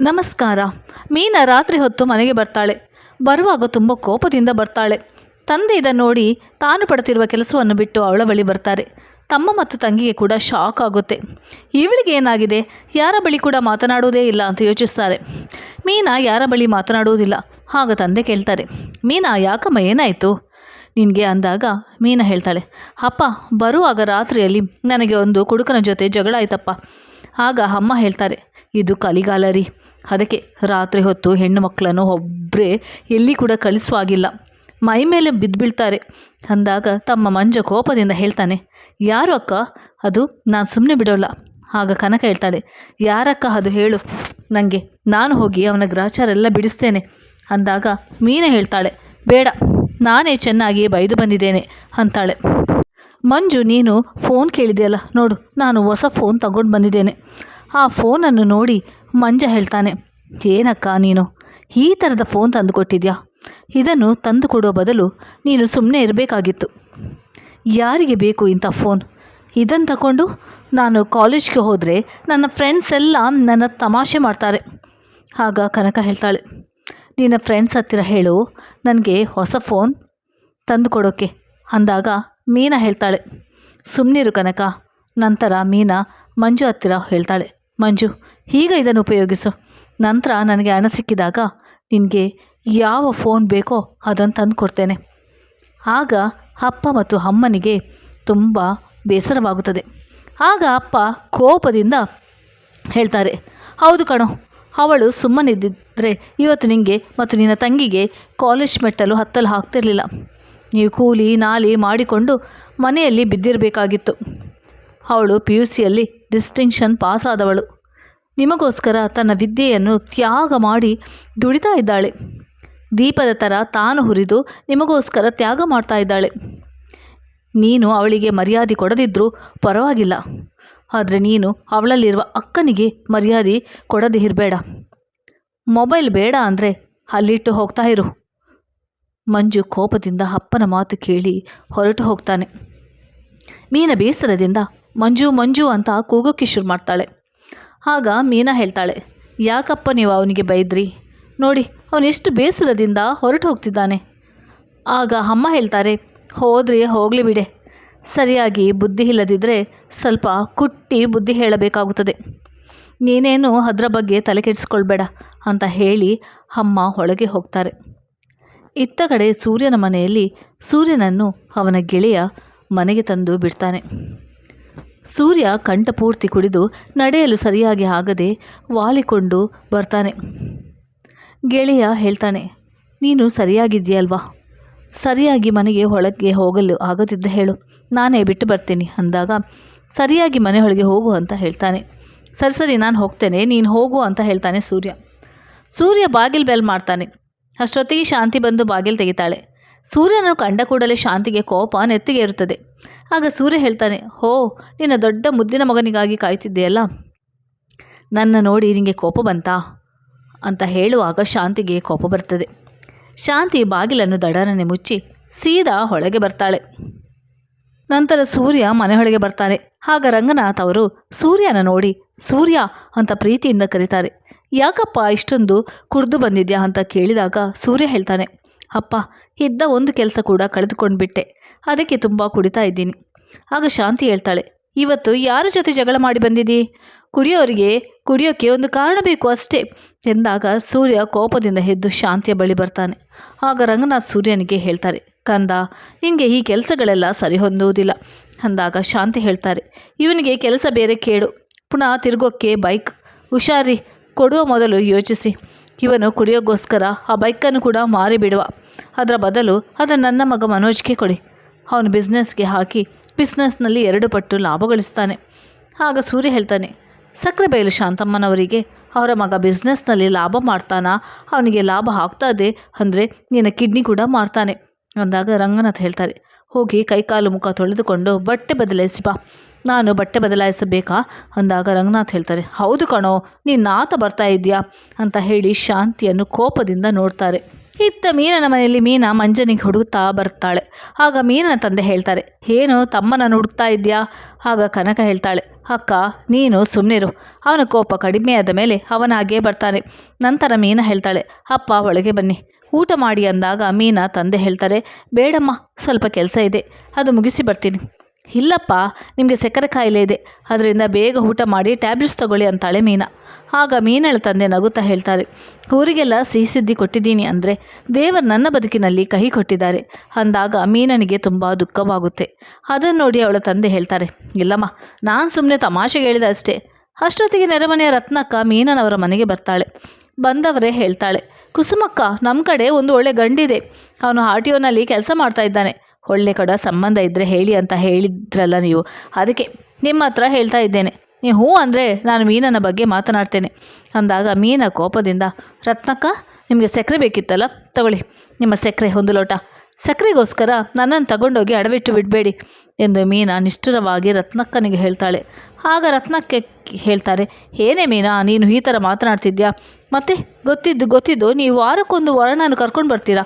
ನಮಸ್ಕಾರ. ಮೀನಾ ರಾತ್ರಿ ಹೊತ್ತು ಮನೆಗೆ ಬರ್ತಾಳೆ. ಬರುವಾಗ ತುಂಬ ಕೋಪದಿಂದ ಬರ್ತಾಳೆ. ತಂದೆ ಇದನ್ನು ನೋಡಿ ತಾನು ಪಡುತ್ತಿರುವ ಕೆಲಸವನ್ನು ಬಿಟ್ಟು ಅವಳ ಬಳಿ ಬರ್ತಾರೆ. ತಮ್ಮ ಮತ್ತು ತಂಗಿಗೆ ಕೂಡ ಶಾಕ್ ಆಗುತ್ತೆ. ಇವಳಿಗೆ ಏನಾಗಿದೆ? ಯಾರ ಬಳಿ ಕೂಡ ಮಾತನಾಡುವುದೇ ಇಲ್ಲ ಅಂತ ಯೋಚಿಸ್ತಾರೆ. ಮೀನಾ ಯಾರ ಬಳಿ ಮಾತನಾಡುವುದಿಲ್ಲ. ಆಗ ತಂದೆ ಕೇಳ್ತಾರೆ, ಮೀನಾ, ಯಾಕಮ್ಮ, ಏನಾಯಿತು? ನಿನಗೆ ಅಂದಾಗ ಮೀನಾ ಹೇಳ್ತಾಳೆ, ಅಪ್ಪ, ಬರುವಾಗ ರಾತ್ರಿಯಲ್ಲಿ ನನಗೆ ಒಂದು ಕುಡುಕನ ಜೊತೆ ಜಗಳ ಆಯ್ತಪ್ಪ. ಆಗ ಅಮ್ಮ ಹೇಳ್ತಾರೆ, ಇದು ಕಲಿಗಾಲ ರೀ. ಅದಕ್ಕೆ ರಾತ್ರಿ ಹೊತ್ತು ಹೆಣ್ಣು ಮಕ್ಕಳನ್ನು ಒಬ್ಬರೇ ಎಲ್ಲಿ ಕೂಡ ಕಳಿಸುವಾಗಿಲ್ಲ. ಮೈ ಮೇಲೆ ಬಿದ್ದು ಬೀಳ್ತಾರೆ ಅಂದಾಗ ತಮ್ಮ ಮಂಜ ಕೋಪದಿಂದ ಹೇಳ್ತಾನೆ, ಯಾರು ಅಕ್ಕ? ಅದು ನಾನು ಸುಮ್ಮನೆ ಬಿಡೋಲ್ಲ. ಆಗ ಕನಕ ಹೇಳ್ತಾಳೆ, ಯಾರಕ್ಕ ಅದು ಹೇಳು. ನನಗೆ ನಾನು ಹೋಗಿ ಅವನ ಗ್ರಾಚಾರ ಎಲ್ಲ ಬಿಡಿಸ್ತೇನೆ. ಅಂದಾಗ ಮೀನ ಹೇಳ್ತಾಳೆ, ಬೇಡ, ನಾನೇ ಚೆನ್ನಾಗಿ ಬೈದು ಬಂದಿದ್ದೇನೆ. ಅಂತಾಳೆ. ಮಂಜು, ನೀನು ಫೋನ್ ಕೇಳಿದೆಯಲ್ಲ, ನೋಡು, ನಾನು ಹೊಸ ಫೋನ್ ತಗೊಂಡು ಬಂದಿದ್ದೇನೆ. ಆ ಫೋನನ್ನು ನೋಡಿ ಮಂಜ ಹೇಳ್ತಾನೆ, ಏನಕ್ಕ ನೀನು? ಈ ಥರದ ಫೋನ್ ತಂದು ಕೊಟ್ಟಿದ್ಯಾ ಇದನ್ನು ತಂದು ಕೊಡುವ ಬದಲು ನೀನು ಸುಮ್ಮನೆ ಇರಬೇಕಾಗಿತ್ತು. ಯಾರಿಗೆ ಬೇಕು ಇಂಥ ಫೋನ್? ಇದನ್ನು ತಗೊಂಡು ನಾನು ಕಾಲೇಜ್ಗೆ ಹೋದರೆ ನನ್ನ ಫ್ರೆಂಡ್ಸ್ ಎಲ್ಲ ನನ್ನ ತಮಾಷೆ ಮಾಡ್ತಾರೆ. ಆಗ ಕನಕ ಹೇಳ್ತಾಳೆ, ನಿನ್ನ ಫ್ರೆಂಡ್ಸ್ ಹತ್ತಿರ ಹೇಳು, ನನಗೆ ಹೊಸ ಫೋನ್ ತಂದು ಕೊಡೋಕ್ಕೆ ಅಂದಾಗ ಮೀನಾ ಹೇಳ್ತಾಳೆ ಸುಮ್ಮನಿರು ಕನಕ. ನಂತರ ಮೀನಾ ಮಂಜು ಹತ್ತಿರ ಹೇಳ್ತಾಳೆ ಮಂಜು, ಈಗ ಇದನ್ನು ಉಪಯೋಗಿಸು. ನಂತರ ನನಗೆ ಹಣ ಸಿಕ್ಕಿದಾಗ ನಿನಗೆ ಯಾವ ಫೋನ್ ಬೇಕೋ ಅದನ್ನು ತಂದು ಕೊಡ್ತೇನೆ. ಆಗ ಅಪ್ಪ ಮತ್ತು ಅಮ್ಮನಿಗೆ ತುಂಬ ಬೇಸರವಾಗುತ್ತದೆ. ಆಗ ಅಪ್ಪ ಕೋಪದಿಂದ ಹೇಳ್ತಾರೆ, ಹೌದು ಕಣೋ, ಅವಳು ಸುಮ್ಮನಿದ್ದಿದ್ರೆ ಇವತ್ತು ನಿನಗೆ ಮತ್ತು ನಿನ್ನ ತಂಗಿಗೆ ಕಾಲೇಜ್ ಮೆಟ್ಟಲು ಹತ್ತಲು ಹಾಕ್ತಿರಲಿಲ್ಲ ನೀವು ಕೂಲಿ ನಾಲಿ ಮಾಡಿಕೊಂಡು ಮನೆಯಲ್ಲಿ ಬಿದ್ದಿರಬೇಕಾಗಿತ್ತು. ಅವಳು ಪಿ ಯು ಸಿಯಲ್ಲಿ ಡಿಸ್ಟಿಂಕ್ಷನ್ ಪಾಸಾದವಳು. ನಿಮಗೋಸ್ಕರ ತನ್ನ ವಿದ್ಯೆಯನ್ನು ತ್ಯಾಗ ಮಾಡಿ ದುಡಿತಾ ಇದ್ದಾಳೆ. ದೀಪದ ಥರ ತಾನು ಹುರಿದು ನಿಮಗೋಸ್ಕರ ತ್ಯಾಗ ಮಾಡ್ತಾ ಇದ್ದಾಳೆ. ನೀನು ಅವಳಿಗೆ ಮರ್ಯಾದೆ ಕೊಡದಿದ್ದರೂ ಪರವಾಗಿಲ್ಲ. ಆದರೆ ನೀನು ಅವಳಲ್ಲಿರುವ ಅಕ್ಕನಿಗೆ ಮರ್ಯಾದೆ ಕೊಡದೇ ಇರಬೇಡ. ಮೊಬೈಲ್ ಬೇಡ ಅಂದರೆ ಅಲ್ಲಿಟ್ಟು ಹೋಗ್ತಾ ಇರು. ಮಂಜು ಕೋಪದಿಂದ ಅಪ್ಪನ ಮಾತು ಕೇಳಿ ಹೊರಟು ಹೋಗ್ತಾನೆ. ಮೀನ ಬೇಸರದಿಂದ ಮಂಜು ಮಂಜು ಅಂತ ಕೂಗೋಕ್ಕೆ ಶುರು ಮಾಡ್ತಾಳೆ. ಆಗ ಮೀನಾ ಹೇಳ್ತಾಳೆ, ಯಾಕಪ್ಪ ನೀವು ಅವನಿಗೆ ಬೈದ್ರಿ? ನೋಡಿ ಅವನೆಷ್ಟು ಬೇಸರದಿಂದ ಹೊರಟು ಹೋಗ್ತಿದ್ದಾನೆ. ಆಗ ಅಮ್ಮ ಹೇಳ್ತಾರೆ, ಹೋದ್ರಿ ಹೋಗಲಿ ಬಿಡೆ. ಸರಿಯಾಗಿ ಬುದ್ಧಿ ಇಲ್ಲದಿದ್ದರೆ ಸ್ವಲ್ಪ ಕುಟ್ಟಿ ಬುದ್ಧಿ ಹೇಳಬೇಕಾಗುತ್ತದೆ. ನೀನೇನು ಅದರ ಬಗ್ಗೆ ತಲೆ ಕೆಡಿಸ್ಕೊಳ್ಬೇಡ ಅಂತ ಹೇಳಿ ಅಮ್ಮ ಒಳಗೆ ಹೋಗ್ತಾರೆ. ಇತ್ತ ಕಡೆ ಸೂರ್ಯನ ಮನೆಯಲ್ಲಿ ಸೂರ್ಯನನ್ನು ಅವನ ಗೆಳೆಯ ಮನೆಗೆ ತಂದು ಬಿಡ್ತಾನೆ. ಸೂರ್ಯ ಕಂಠಪೂರ್ತಿ ಕುಡಿದು ನಡೆಯಲು ಸರಿಯಾಗಿ ಆಗದೆ ವಾಲಿಕೊಂಡು ಬರ್ತಾನೆ. ಗೆಳೆಯ ಹೇಳ್ತಾನೆ, ನೀನು ಸರಿಯಾಗಿದ್ದೀಯಲ್ವಾ? ಸರಿಯಾಗಿ ಮನೆಗೆ ಒಳಗೆ ಹೋಗಲು ಆಗದಿದ್ದ ಹೇಳು. ನಾನೇ ಬಿಟ್ಟು ಬರ್ತೀನಿ ಅಂದಾಗ, ಸರಿಯಾಗಿ ಮನೆ ಒಳಗೆ ಹೋಗು ಅಂತ ಹೇಳ್ತಾನೆ. ಸರಿ ಸರಿ, ನಾನು ಹೋಗ್ತೇನೆ. ನೀನು ಹೋಗು ಅಂತ ಹೇಳ್ತಾನೆ ಸೂರ್ಯ. ಸೂರ್ಯ ಬಾಗಿಲು ಬೆಲ್ ಮಾಡ್ತಾನೆ. ಅಷ್ಟೊತ್ತಿಗೆ ಶಾಂತಿ ಬಂದು ಬಾಗಿಲು ತೆಗಿತಾಳೆ. ಸೂರ್ಯನನ್ನು ಕಂಡ ಕೂಡಲೇ ಶಾಂತಿಗೆ ಕೋಪ ನೆತ್ತಿಗೆ ಇರುತ್ತದೆ ಆಗ ಸೂರ್ಯ ಹೇಳ್ತಾನೆ, ಹೋ, ನಿನ್ನ ದೊಡ್ಡ ಮುದ್ದಿನ ಮಗನಿಗಾಗಿ ಕಾಯ್ತಿದ್ದೆಯಲ್ಲ? ನನ್ನ ನೋಡಿ ನಿನಗೆ ಕೋಪ ಬಂತಾ? ಅಂತ ಹೇಳುವಾಗ ಶಾಂತಿಗೆ ಕೋಪ ಬರ್ತದೆ. ಶಾಂತಿ ಬಾಗಿಲನ್ನು ದಡರನೆ ಮುಚ್ಚಿ ಸೀದಾ ಹೊಳಗೆ ಬರ್ತಾಳೆ. ನಂತರ ಸೂರ್ಯ ಮನೆಯೊಳಗೆ ಬರ್ತಾನೆ. ಆಗ ರಂಗನಾಥ್ ಅವರು, ಸೂರ್ಯನ ನೋಡಿ, ಸೂರ್ಯ ಅಂತ ಪ್ರೀತಿಯಿಂದ ಕರೀತಾರೆ. ಯಾಕಪ್ಪ ಇಷ್ಟೊಂದು ಕುಡ್ದು ಬಂದಿದ್ಯಾ? ಅಂತ ಕೇಳಿದಾಗ ಸೂರ್ಯ ಹೇಳ್ತಾನೆ, ಅಪ್ಪ ಇದ್ದ ಒಂದು ಕೆಲಸ ಕೂಡ ಕಳೆದುಕೊಂಡು ಬಿಟ್ಟೆ ಅದಕ್ಕೆ ತುಂಬ ಕುಡಿತಾ ಇದ್ದೀನಿ. ಆಗ ಶಾಂತಿ ಹೇಳ್ತಾಳೆ, ಇವತ್ತು ಯಾರ ಜೊತೆ ಜಗಳ ಮಾಡಿ ಬಂದಿದ್ದೀ? ಕುಡಿಯೋರಿಗೆ ಕುಡಿಯೋಕ್ಕೆ ಒಂದು ಕಾರಣ ಬೇಕು ಅಷ್ಟೇ. ಎಂದಾಗ ಸೂರ್ಯ ಕೋಪದಿಂದ ಎದ್ದು ಶಾಂತಿಯ ಬಳಿ ಬರ್ತಾನೆ. ಆಗ ರಂಗನಾಥ್ ಸೂರ್ಯನಿಗೆ ಹೇಳ್ತಾರೆ, ಕಂದ ನಿಮಗೆ ಈ ಕೆಲಸಗಳೆಲ್ಲ ಸರಿ ಹೊಂದುವುದಿಲ್ಲ. ಅಂದಾಗ ಶಾಂತಿ ಹೇಳ್ತಾರೆ, ಇವನಿಗೆ ಕೆಲಸ ಬೇರೆ ಕೇಳು. ಪುನಃ ತಿರುಗೋಕ್ಕೆ ಬೈಕ್. ಹುಷಾರಿ, ಕೊಡುವ ಮೊದಲು ಯೋಚಿಸಿ. ಇವನು ಕುಡಿಯೋಗೋಸ್ಕರ ಆ ಬೈಕನ್ನು ಕೂಡ ಮಾರಿಬಿಡುವ. ಅದರ ಬದಲು ಅದನ್ನು ನನ್ನ ಮಗ ಮನೋಜ್ಗೆ ಕೊಡಿ. ಅವನು ಬಿಸ್ನೆಸ್ಗೆ ಹಾಕಿ ಬಿಸ್ನೆಸ್ನಲ್ಲಿ ಎರಡು ಪಟ್ಟು ಲಾಭ ಗಳಿಸ್ತಾನೆ. ಆಗ ಸೂರ್ಯ ಹೇಳ್ತಾನೆ ಸಕ್ಕರೆ ಬಯಲು ಶಾಂತಮ್ಮನವರಿಗೆ ಅವರ ಮಗ ಬಿಸ್ನೆಸ್ನಲ್ಲಿ ಲಾಭ ಮಾಡ್ತಾನಾ? ಅವನಿಗೆ ಲಾಭ ಹಾಕ್ತದೆ ಅಂದರೆ ನಿನ್ನ ಕಿಡ್ನಿ ಕೂಡ ಮಾಡ್ತಾನೆ. ಅಂದಾಗ ರಂಗನಾಥ್ ಹೇಳ್ತಾರೆ, ಹೋಗಿ ಕೈಕಾಲು ಮುಖ ತೊಳೆದುಕೊಂಡು ಬಟ್ಟೆ ಬದಲಾಯಿಸಿ ಬಾ. ನಾನು ಬಟ್ಟೆ ಬದಲಾಯಿಸಬೇಕಾ? ಅಂದಾಗ ರಂಗನಾಥ್ ಹೇಳ್ತಾರೆ, ಹೌದು ಕಣೋ, ನೀನು ನಾತ ಬರ್ತಾ ಇದೆಯಾ ಅಂತ ಹೇಳಿ ಶಾಂತಿಯನ್ನು ಕೋಪದಿಂದ ನೋಡ್ತಾರೆ. ಇತ್ತ ಮೀನನ ಮನೆಯಲ್ಲಿ ಮೀನ ಮಂಜನಿಗೆ ಹುಡುಕ್ತಾ ಬರ್ತಾಳೆ. ಆಗ ಮೀನನ ತಂದೆ ಹೇಳ್ತಾರೆ, ಏನು ತಮ್ಮನ ಹುಡುಕ್ತಾ ಇದೆಯಾ? ಆಗ ಕನಕ ಹೇಳ್ತಾಳೆ, ಅಕ್ಕ, ನೀನು ಸುಮ್ಮನಿರು ಅವನ ಕೋಪ ಕಡಿಮೆಯಾದ ಮೇಲೆ ಅವನ ಹಾಗೆ ಬರ್ತಾನೆ. ನಂತರ ಮೀನ ಹೇಳ್ತಾಳೆ, ಅಪ್ಪ, ಒಳಗೆ ಬನ್ನಿ. ಊಟ ಮಾಡಿ ಅಂದಾಗ ಮೀನ ತಂದೆ ಹೇಳ್ತಾರೆ, ಬೇಡಮ್ಮ, ಸ್ವಲ್ಪ ಕೆಲಸ ಇದೆ. ಅದು ಮುಗಿಸಿ ಬರ್ತೀನಿ. ಇಲ್ಲಪ್ಪ, ನಿಮಗೆ ಸಕ್ಕರೆ ಕಾಯಿಲೆ ಇದೆ. ಅದರಿಂದ ಬೇಗ ಊಟ ಮಾಡಿ ಟ್ಯಾಬ್ಲೆಟ್ಸ್ ತಗೊಳ್ಳಿ ಅಂತಾಳೆ ಮೀನಾ. ಆಗ ಮೀನಳ ತಂದೆ ನಗುತ್ತಾ ಹೇಳ್ತಾರೆ, ಊರಿಗೆಲ್ಲ ಸಿಹಿ ಸುದ್ದಿ ಕೊಟ್ಟಿದ್ದೀನಿ ಅಂದರೆ ದೇವರು ನನ್ನ ಬದುಕಿನಲ್ಲಿ ಕಹಿ ಕೊಟ್ಟಿದ್ದಾರೆ. ಅಂದಾಗ ಮೀನನಿಗೆ ತುಂಬ ದುಃಖವಾಗುತ್ತೆ. ಅದನ್ನು ನೋಡಿ ಅವಳ ತಂದೆ ಹೇಳ್ತಾರೆ, ಇಲ್ಲಮ್ಮ, ನಾನು ಸುಮ್ಮನೆ ತಮಾಷೆಗೆ ಹೇಳಿದೆ ಅಷ್ಟೇ. ಅಷ್ಟೊತ್ತಿಗೆ ನೆರೆಮನೆಯ ರತ್ನಕ್ಕ ಮೀನನವರ ಮನೆಗೆ ಬರ್ತಾಳೆ. ಬಂದವರೇ ಹೇಳ್ತಾಳೆ, ಕುಸುಮಕ್ಕ ನಮ್ಮ ಕಡೆ ಒಂದು ಒಳ್ಳೆ ಗಂಡಿದೆ. ಅವನು ಆರ್ ಟಿ ಒನಲ್ಲಿ ಕೆಲಸ ಮಾಡ್ತಾ ಇದ್ದಾನೆ. ಒಳ್ಳೆ ಕಡ ಸಂಬಂಧ ಇದ್ದರೆ ಹೇಳಿ ಅಂತ ಹೇಳಿದ್ರಲ್ಲ ನೀವು. ಅದಕ್ಕೆ ನಿಮ್ಮ ಹತ್ರ ಹೇಳ್ತಾ ಇದ್ದೇನೆ. ನೀವು ಹ್ಞೂ ಅಂದರೆ ನಾನು ಮೀನನ ಬಗ್ಗೆ ಮಾತನಾಡ್ತೇನೆ. ಅಂದಾಗ ಮೀನ ಕೋಪದಿಂದ, ರತ್ನಕ್ಕ, ನಿಮಗೆ ಸಕ್ಕರೆ ಬೇಕಿತ್ತಲ್ಲ, ತಗೊಳ್ಳಿ. ನಿಮ್ಮ ಸಕ್ಕರೆ ಒಂದು ಲೋಟ. ಸಕ್ಕರೆಗೋಸ್ಕರ ನನ್ನನ್ನು ತಗೊಂಡೋಗಿ ಅಡವಿಟ್ಟು ಬಿಡಬೇಡಿ, ಎಂದು ಮೀನಾ ನಿಷ್ಠುರವಾಗಿ ರತ್ನಕ್ಕನಿಗೆ ಹೇಳ್ತಾಳೆ. ಆಗ ರತ್ನಕ್ಕೆ ಹೇಳ್ತಾರೆ, ಏನೇ ಮೀನಾ, ನೀನು ಈ ಥರ ಮಾತನಾಡ್ತಿದ್ಯಾ? ಮತ್ತೆ ಗೊತ್ತಿದ್ದು ಗೊತ್ತಿದ್ದು, ನೀವು ವಾರಕ್ಕೊಂದು ವರ್ಣನ ಕರ್ಕೊಂಡು ಬರ್ತೀರಾ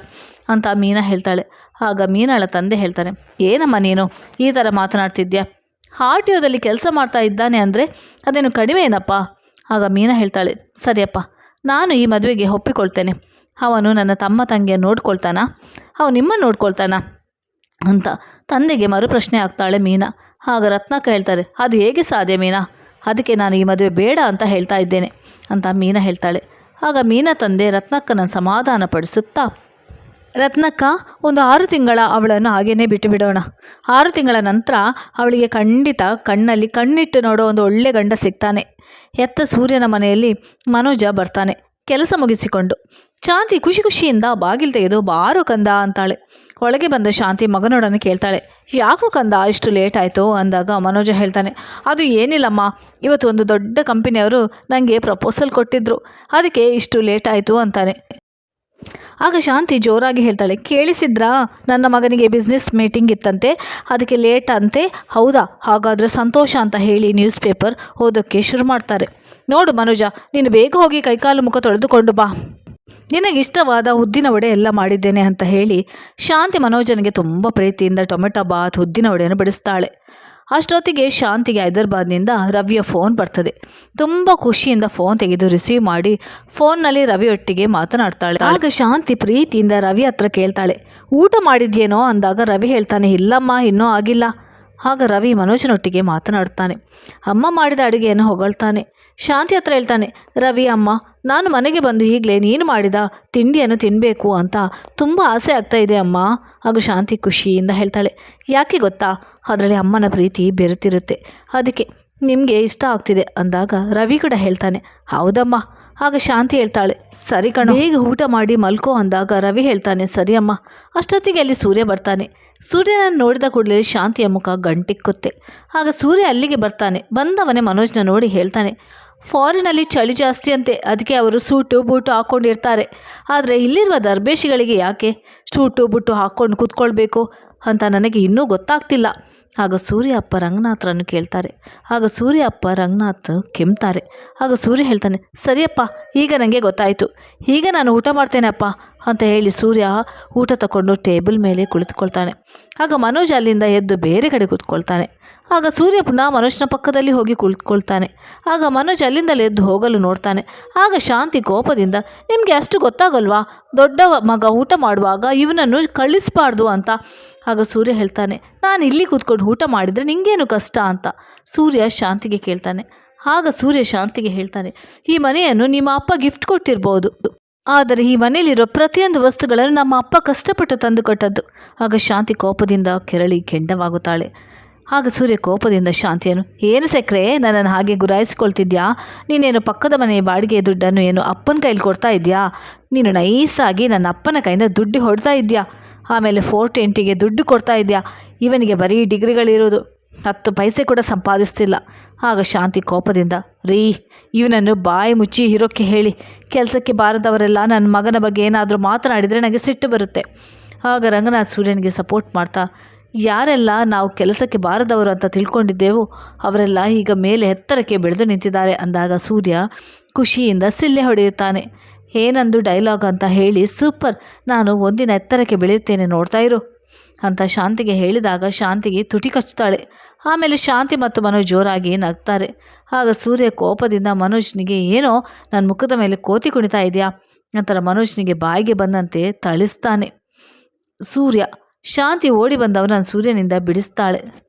ಅಂತ ಮೀನಾ ಹೇಳ್ತಾಳೆ. ಆಗ ಮೀನಾಳ ತಂದೆ ಹೇಳ್ತಾರೆ ಏನಮ್ಮ ನೀನು ಈ ಥರ ಮಾತನಾಡ್ತಿದ್ಯಾ? ಒದಲ್ಲಿ ಕೆಲಸ ಮಾಡ್ತಾ ಇದ್ದಾನೆ ಅಂದರೆ ಅದೇನು ಕಡಿಮೆ ಏನಪ್ಪ? ಆಗ ಮೀನಾ ಹೇಳ್ತಾಳೆ, ಸರಿಯಪ್ಪ, ನಾನು ಈ ಮದುವೆಗೆ ಒಪ್ಪಿಕೊಳ್ತೇನೆ. ಅವನು ನನ್ನ ತಮ್ಮ ತಂಗಿಯ ನೋಡ್ಕೊಳ್ತಾನ? ಅವನು ನಿಮ್ಮನ್ನು ನೋಡ್ಕೊಳ್ತಾನ? ಅಂತ ತಂದೆಗೆ ಮರುಪ್ರಶ್ನೆ ಆಗ್ತಾಳೆ ಮೀನಾ. ಆಗ ರತ್ನಕ್ಕ ಹೇಳ್ತಾರೆ, ಅದು ಹೇಗೆ ಸಾಧ್ಯ ಮೀನಾ? ಅದಕ್ಕೆ ನಾನು ಈ ಮದುವೆ ಬೇಡ ಅಂತ ಹೇಳ್ತಾ ಇದ್ದೇನೆ. ಅಂತ ಮೀನಾ ಹೇಳ್ತಾಳೆ. ಆಗ ಮೀನಾ ತಂದೆ ರತ್ನಕ್ಕನ ಸಮಾಧಾನಪಡಿಸುತ್ತಾ ರತ್ನಕ್ಕ ಒಂದು ಆರು ತಿಂಗಳ ಅವಳನ್ನು ಹಾಗೇನೆ ಬಿಟ್ಟು ಬಿಡೋಣ ಆರು ತಿಂಗಳ ನಂತರ ಅವಳಿಗೆ ಖಂಡಿತ ಕಣ್ಣಲ್ಲಿ ಕಣ್ಣಿಟ್ಟು ನೋಡೋ ಒಂದು ಒಳ್ಳೆ ಗಂಡ ಸಿಗ್ತಾನೆ. ಎತ್ತ ಸೂರ್ಯನ ಮನೆಯಲ್ಲಿ ಮನೋಜ ಬರ್ತಾನೆ. ಕೆಲಸ ಮುಗಿಸಿಕೊಂಡು. ಶಾಂತಿ ಖುಷಿ ಖುಷಿಯಿಂದ ಬಾಗಿಲು ತೆಗೆದು ಬಾರು ಕಂದ ಅಂತಾಳೆ. ಒಳಗೆ ಬಂದ ಶಾಂತಿ ಮಗನೊಡನೆ ಕೇಳ್ತಾಳೆ. ಯಾಕೋ ಕಂದ, ಇಷ್ಟು ಲೇಟ್ ಆಯಿತು? ಅಂದಾಗ ಮನೋಜ ಹೇಳ್ತಾನೆ. ಅದು ಏನಿಲ್ಲಮ್ಮ, ಇವತ್ತು ಒಂದು ದೊಡ್ಡ ಕಂಪನಿಯವರು ನನಗೆ ಪ್ರಪೋಸಲ್ ಕೊಟ್ಟಿದ್ದರು ಅದಕ್ಕೆ ಇಷ್ಟು ಲೇಟ್ ಆಯಿತು ಅಂತಾನೆ. ಆಗ ಶಾಂತಿ ಜೋರಾಗಿ ಹೇಳ್ತಾಳೆ, ಕೇಳಿಸಿದ್ರಾ? ನನ್ನ ಮಗನಿಗೆ ಬಿಸ್ನೆಸ್ ಮೀಟಿಂಗ್ ಇತ್ತಂತೆ, ಅದಕ್ಕೆ ಲೇಟ್ ಅಂತೆ. ಹೌದಾ? ಹಾಗಾದರೆ ಸಂತೋಷ ಅಂತ ಹೇಳಿ ನ್ಯೂಸ್ ಪೇಪರ್ ಓದೋಕ್ಕೆ ಶುರು ಮಾಡ್ತಾರೆ. ನೋಡು ಮನುಜ, ನೀನು ಬೇಗ ಹೋಗಿ ಕೈಕಾಲು ಮುಖ ತೊಳೆದುಕೊಂಡು ಬಾ. ನಿನಗೆ ಇಷ್ಟವಾದ ಉದ್ದಿನ ವಡೆ ಎಲ್ಲ ಮಾಡಿದ್ದೇನೆ ಅಂತ ಹೇಳಿ ಶಾಂತಿ ಮನೋಜನಿಗೆ ತುಂಬ ಪ್ರೀತಿಯಿಂದ ಟೊಮೆಟೊ ಬಾತ್, ಉದ್ದಿನ ವಡೆಯನ್ನು ಬಡಿಸ್ತಾಳೆ. ಅಷ್ಟೊತ್ತಿಗೆ ಶಾಂತಿಗೆ ಹೈದರಾಬಾದ್ನಿಂದ ರವಿಯ ಫೋನ್ ಬರ್ತದೆ. ತುಂಬ ಖುಷಿಯಿಂದ ಫೋನ್ ತೆಗೆದು ರಿಸೀವ್ ಮಾಡಿ ಫೋನ್ನಲ್ಲಿ ರವಿಯೊಟ್ಟಿಗೆ ಮಾತನಾಡ್ತಾಳೆ. ಆಗ ಶಾಂತಿ ಪ್ರೀತಿಯಿಂದ ರವಿ ಹತ್ರ ಕೇಳ್ತಾಳೆ, ಊಟ ಮಾಡಿದ್ಯೇನೋ? ಅಂದಾಗ ರವಿ ಹೇಳ್ತಾನೆ, ಇಲ್ಲಮ್ಮ, ಇನ್ನೂ ಆಗಿಲ್ಲ. ಆಗ ರವಿ ಮನೋಜನೊಟ್ಟಿಗೆ ಮಾತನಾಡ್ತಾನೆ ಅಮ್ಮ ಮಾಡಿದ ಅಡುಗೆಯನ್ನು ಹೊಗಳ್ತಾನೆ. ಶಾಂತಿ ಹತ್ರ ಹೇಳ್ತಾನೆ, ರವಿ ಅಮ್ಮ, ನಾನು ಮನೆಗೆ ಬಂದು ಈಗಲೇ ನೀನು ಮಾಡಿದ ತಿಂಡಿಯನ್ನು ತಿನ್ನಬೇಕು ಅಂತ ತುಂಬ ಆಸೆ ಆಗ್ತಾ ಇದೆ ಅಮ್ಮ, ಹಾಗೂ ಶಾಂತಿ ಖುಷಿಯಿಂದ ಹೇಳ್ತಾಳೆ. ಯಾಕೆ ಗೊತ್ತಾ? ಅದರಲ್ಲಿ ಅಮ್ಮನ ಪ್ರೀತಿ ಬೆರೆತಿರುತ್ತೆ. ಅದಕ್ಕೆ ನಿಮಗೆ ಇಷ್ಟ ಆಗ್ತಿದೆ ಅಂದಾಗ ರವಿ ಕೂಡ ಹೇಳ್ತಾನೆ, ಹೌದಮ್ಮ ಆಗ ಶಾಂತಿ ಹೇಳ್ತಾಳೆ. ಸರಿ ಕಣ. ಬೇಗ ಊಟ ಮಾಡಿ ಮಲ್ಕೋ ಅಂದಾಗ ರವಿ ಹೇಳ್ತಾನೆ, ಸರಿ ಅಮ್ಮ. ಅಷ್ಟೊತ್ತಿಗೆ ಅಲ್ಲಿ ಸೂರ್ಯ ಬರ್ತಾನೆ. ಸೂರ್ಯನ ನೋಡಿದ ಕೂಡಲೇ ಶಾಂತಿಯ ಮುಖ ಗಂಟಿಕ್ಕುತ್ತೆ. ಆಗ ಸೂರ್ಯ ಅಲ್ಲಿಗೆ ಬರ್ತಾನೆ. ಬಂದವನೇ ಮನೋಜ್ನ ನೋಡಿ ಹೇಳ್ತಾನೆ, ಫಾರಿನಲ್ಲಿ ಚಳಿ ಜಾಸ್ತಿ ಅಂತೆ. ಅದಕ್ಕೆ ಅವರು ಸೂಟು, ಬೂಟು ಹಾಕ್ಕೊಂಡಿರ್ತಾರೆ. ಆದರೆ ಇಲ್ಲಿರುವ ದರ್ಬೇಶಿಗಳಿಗೆ ಯಾಕೆ? ಸೂಟು ಬುಟ್ಟು ಹಾಕ್ಕೊಂಡು ಕೂತ್ಕೊಳ್ಬೇಕು ಅಂತ ನನಗೆ ಇನ್ನೂ ಗೊತ್ತಾಗ್ತಿಲ್ಲ. ಆಗ ಸೂರ್ಯ ಅಪ್ಪ ರಂಗನಾಥರನ್ನು ಕೇಳ್ತಾರೆ. ಆಗ ಸೂರ್ಯ ಅಪ್ಪ ರಂಗನಾಥ್ ಕೆಮ್ತಾರೆ. ಆಗ ಸೂರ್ಯ ಹೇಳ್ತಾನೆ ಸರಿಯಪ್ಪ ಈಗ ನನಗೆ ಗೊತ್ತಾಯಿತು. ಈಗ ನಾನು ಊಟ ಮಾಡ್ತೇನಪ್ಪ ಅಂತ ಹೇಳಿ ಸೂರ್ಯ ಊಟ ತಗೊಂಡು ಟೇಬಲ್ ಮೇಲೆ ಕುಳಿತುಕೊಳ್ತಾನೆ. ಆಗ ಮನೋಜ್ ಅಲ್ಲಿಂದ ಎದ್ದು ಬೇರೆ ಕಡೆ ಕೂತ್ಕೊಳ್ತಾನೆ. ಆಗ ಸೂರ್ಯ ಪುನಃ ಮನೋಜ್ನ ಪಕ್ಕದಲ್ಲಿ ಹೋಗಿ ಕುಳಿತುಕೊಳ್ತಾನೆ. ಆಗ ಮನೋಜ್ ಅಲ್ಲಿಂದಲೇ ಎದ್ದು ಹೋಗಲು ನೋಡ್ತಾನೆ. ಆಗ ಶಾಂತಿ ಕೋಪದಿಂದ, ನಿಮಗೆ ಅಷ್ಟು ಗೊತ್ತಾಗಲ್ವಾ? ದೊಡ್ಡ ಮಗ ಊಟ ಮಾಡುವಾಗ ಇವನನ್ನು ಕಳಿಸಬಾರ್ದು ಅಂತ. ಆಗ ಸೂರ್ಯ ಹೇಳ್ತಾನೆ, ನಾನು ಇಲ್ಲಿ ಕೂತ್ಕೊಂಡು ಊಟ ಮಾಡಿದರೆ ನಿಂಗೇನು ಕಷ್ಟ? ಅಂತ. ಸೂರ್ಯ ಶಾಂತಿಗೆ ಕೇಳ್ತಾನೆ ಆಗ ಸೂರ್ಯ ಶಾಂತಿಗೆ ಹೇಳ್ತಾನೆ, ಈ ಮನೆಯನ್ನು ನಿಮ್ಮ ಅಪ್ಪ ಗಿಫ್ಟ್ ಕೊಟ್ಟಿರ್ಬೋದು. ಆದರೆ ಈ ಮನೆಯಲ್ಲಿರೋ ಪ್ರತಿಯೊಂದು ವಸ್ತುಗಳನ್ನು ನಮ್ಮ ಅಪ್ಪ ಕಷ್ಟಪಟ್ಟು ತಂದುಕೊಟ್ಟದ್ದು ಆಗ ಶಾಂತಿ ಕೋಪದಿಂದ ಕೆರಳಿ ಕೆಂಡವಾಗುತ್ತಾಳೆ ಆಗ ಸೂರ್ಯ ಕೋಪದಿಂದ ಶಾಂತಿಯನ್ನು, ಏನು ಸೆಕ್ರೆ, ನನ್ನನ್ನು ಹಾಗೆ ಗುರಾಯಿಸ್ಕೊಳ್ತಿದ್ಯಾ? ನೀನೇನು ಪಕ್ಕದ ಮನೆಯ ಬಾಡಿಗೆ ದುಡ್ಡನ್ನು ಏನು ಅಪ್ಪನ ಕೈಲಿ ಕೊಡ್ತಾ ಇದೆಯಾ? ನೀನು ನೈಸಾಗಿ ನನ್ನ ಅಪ್ಪನ ಕೈಯಿಂದ ದುಡ್ಡು ಹೊಡ್ತಾ ಇದೆಯಾ? ಆಮೇಲೆ ಫೋರ್ ಟ್ವೆಂಟಿಗೆ ದುಡ್ಡು ಕೊಡ್ತಾ ಇದೆಯಾ? ಇವನಿಗೆ ಬರೀ ಡಿಗ್ರಿಗಳಿರೋದು. ಹತ್ತು ಪೈಸೆ ಕೂಡ ಸಂಪಾದಿಸ್ತಿಲ್ಲ. ಆಗ ಶಾಂತಿ ಕೋಪದಿಂದ, ರೀ, ಇವನನ್ನು ಬಾಯಿ ಮುಚ್ಚಿ ಇರೋಕ್ಕೆ ಹೇಳಿ, ಕೆಲಸಕ್ಕೆ ಬಾರದವರೆಲ್ಲ ನನ್ನ ಮಗನ ಬಗ್ಗೆ ಏನಾದರೂ ಮಾತನಾಡಿದರೆ ನನಗೆ ಸಿಟ್ಟು ಬರುತ್ತೆ. ಆಗ ರಂಗನಾಥ್ ಸೂರ್ಯನಿಗೆ ಸಪೋರ್ಟ್ ಮಾಡ್ತಾ, ಯಾರೆಲ್ಲ ನಾವು ಕೆಲಸಕ್ಕೆ ಬಾರದವರು ಅಂತ ತಿಳ್ಕೊಂಡಿದ್ದೆವು ಅವರೆಲ್ಲ ಈಗ ಮೇಲೆ ಎತ್ತರಕ್ಕೆ ಬೆಳೆದು ನಿಂತಿದ್ದಾರೆ ಅಂದಾಗ ಸೂರ್ಯ ಖುಷಿಯಿಂದ ಸಿಳ್ಳೆ ಹೊಡೆಯುತ್ತಾನೆ. ಏನಂದು ಡೈಲಾಗ್ ಅಂತ ಹೇಳಿ, ಸೂಪರ್, ನಾನು ಒಂದಿನ ಎತ್ತರಕ್ಕೆ ಬೆಳೆಯುತ್ತೇನೆ, ನೋಡ್ತಾ ಇರು. ಅಂತ ಶಾಂತಿಗೆ ಹೇಳಿದಾಗ ಶಾಂತಿಗೆ ತುಟಿ ಕಚ್ತಾಳೆ ಆಮೇಲೆ ಶಾಂತಿ ಮತ್ತು ಮನೋಜ್ ಜೋರಾಗಿ ನಗ್ತಾರೆ. ಆಗ ಸೂರ್ಯ ಕೋಪದಿಂದ ಮನೋಜ್ನಿಗೆ, ಏನೋ ನನ್ನ ಮುಖದ ಮೇಲೆ ಕೋತಿ ಕುಣಿತಾ ಇದೆಯಾ? ನಂತರ ಮನೋಜ್ನಿಗೆ ಬಾಯಿಗೆ ಬಂದಂತೆ ತಳಿಸ್ತಾನೆ. ಸೂರ್ಯ, ಶಾಂತಿ ಓಡಿ ಬಂದವನನ್ನು ಸೂರ್ಯನಿಂದ ಬಿಡಿಸ್ತಾಳೆ.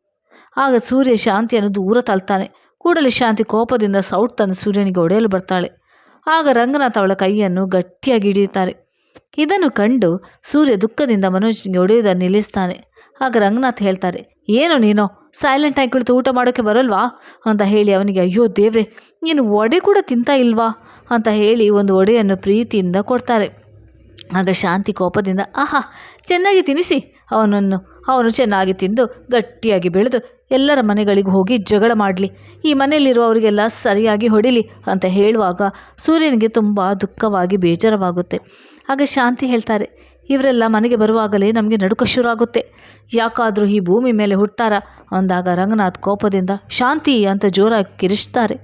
ಆಗ ಸೂರ್ಯ ಶಾಂತಿಯನ್ನು ದೂರ ತಳ್ತಾನೆ. ಕೂಡಲೇ ಶಾಂತಿ ಕೋಪದಿಂದ ಸೌಟ್ ತಂದು ಸೂರ್ಯನಿಗೆ ಒಡೆಯಲು ಬರ್ತಾಳೆ. ಆಗ ರಂಗನಾಥ್ ಅವಳ ಕೈಯನ್ನು ಗಟ್ಟಿಯಾಗಿ ಹಿಡಿಯುತ್ತಾರೆ. ಇದನ್ನು ಕಂಡು ಸೂರ್ಯ ದುಃಖದಿಂದ ಮನೋಜ್ನಿಗೆ ಹೊಡೆಯುವುದನ್ನು ನಿಲ್ಲಿಸ್ತಾನೆ. ಆಗ ರಂಗನಾಥ್ ಹೇಳ್ತಾರೆ, ಏನು ನೀನು? ಸೈಲೆಂಟ್ ಆಗಿ ಕುಳಿತು ಊಟ ಮಾಡೋಕ್ಕೆ ಬರಲ್ವಾ? ಅಂತ ಹೇಳಿ ಅವನಿಗೆ, ಅಯ್ಯೋ ದೇವ್ರೆ, ನೀನು ಒಡೆ ಕೂಡ ತಿಂತಾ ಇಲ್ವಾ? ಅಂತ ಹೇಳಿ ಒಂದು ಒಡೆಯನ್ನು ಪ್ರೀತಿಯಿಂದ ಕೊಡ್ತಾರೆ. ಆಗ ಶಾಂತಿ ಕೋಪದಿಂದ, ಆಹಾ, ಚೆನ್ನಾಗಿ ತಿನ್ನಿಸಿ. ಅವನನ್ನು, ಅವನು ಚೆನ್ನಾಗಿ ತಿಂದು ಗಟ್ಟಿಯಾಗಿ ಬೆಳೆದು, ಎಲ್ಲರ ಮನೆಗಳಿಗೆ ಹೋಗಿ ಜಗಳ ಮಾಡಲಿ, ಈ ಮನೆಯಲ್ಲಿರುವವರಿಗೆಲ್ಲ ಸರಿಯಾಗಿ ಹೊಡಿಲಿ ಅಂತ ಹೇಳುವಾಗ ಸೂರ್ಯನಿಗೆ ತುಂಬ ದುಃಖವಾಗಿ ಬೇಜಾರವಾಗುತ್ತೆ. ಆಗ ಶಾಂತಿ ಹೇಳ್ತಾರೆ. ಇವರೆಲ್ಲ ಮನೆಗೆ ಬರುವಾಗಲೇ ನಮಗೆ ನಡುಕ ಶುರುವಾಗುತ್ತೆ. ಯಾಕಾದರೂ ಈ ಭೂಮಿ ಮೇಲೆ ಹುಟ್ಟಾರ ಅಂದಾಗ ರಂಗನಾಥ್ ಕೋಪದಿಂದ, ಶಾಂತಿ, ಅಂತ ಜೋರಾಗಿ ಕಿರಿಸ್ತಾರೆ